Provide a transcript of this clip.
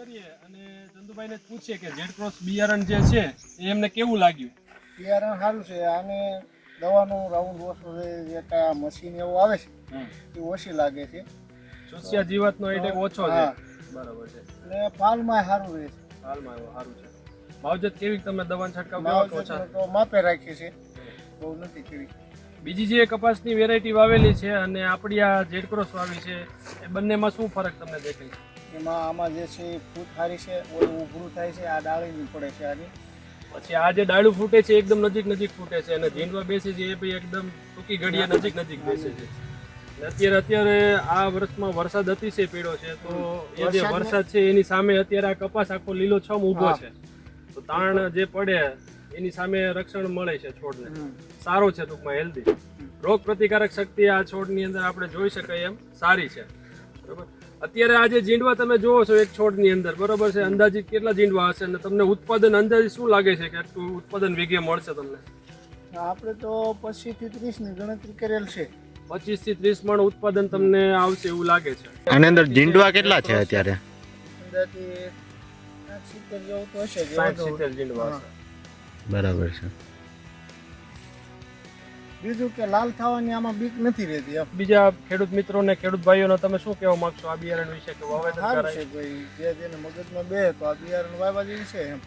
કરીએ અને ચંદુભાઈને પૂછીએ કે જેડ ક્રોસ બિયારણ જે છે એ એમને કેવું લાગ્યું? બિયારણ સારું છે. આને દવાનું રાઉન્ડ ઓછો જે મશીન એવું આવે છે એ ઓછી લાગે છે. ચોસિયા જીવાતનો એટેક ઓછો છે. બરાબર છે. અને ફાલમાં સારું રહે છે. એવું સારું છે. માવજત કેવી તમે દવાનો છંટકાવ કેવો છો તો માપે રાખીએ છે બહુ નથી કેવી. બીજી જે કપાસની વેરાયટી વાવેલી છે અને આપણી આ જેડ ક્રોસ વાવી છે એ બંનેમાં શું ફરક તમને દેખાય છે? એમાં આમાં જે છે ફૂટ સારી છે ઓલું ઉભરું થાય છે આ ડાળી પડે છે આની. પછી આ જે ડાળું ફૂટે છે એકદમ નજીક નજીક ફૂટે છે અને ઝીંડવા બેસે છે એ ભાઈ એકદમ ટૂંકી ઘડીએ નજીક નજીક બેસે છે. અત્યારે અત્યારે આ વર્ષમાં વરસાદ અતિશય પીળો છે તો એ જે વરસાદ છે એની સામે અત્યારે આ કપાસ આખો લીલો છમ ઊભો છે. તો તાણ જે પડે એની સામે રક્ષણ મળે છે છોડને. સારો છે ટૂંકમાં હેલ્ધી રોગ પ્રતિકારક શક્તિ આ છોડની અંદર આપણે જોઈ શકાય એમ સારી છે. બરોબર? અત્યારે આજે જીંડવા તમે જોવો છો એક છોડની અંદર બરોબર છે? અંદાજિત કેટલા જીંડવા હશે અને તમને ઉત્પાદન અંદાજિત શું લાગે છે કે આટલું ઉત્પાદન વીઘે મળશે તમને? આપણે તો પચીસથી ત્રીસની ગણતરી કરેલ છે. પચીસથી ત્રીસ મણ ઉત્પાદન તમને આવશે એવું લાગે છે. આની અંદર જીંડવા કેટલા છે અત્યારે? અંદાજે સિત્તેર જેવું તો હશે. સિત્તેર જીંડવા હશે. બરાબર છે. બીજું કે લાલ થવાની આમાં બીક નથી રહેતી બીજા ખેડૂત મિત્રોને ખેડૂત ભાઈઓને તમે શું કહેવા માંગશો આ બિયારણ વિશે કે વાવેતર કરાય છે ભાઈ. જે જેને મગજમાં બે તો આ બિયારણ વાવવા જેવી છે એમ.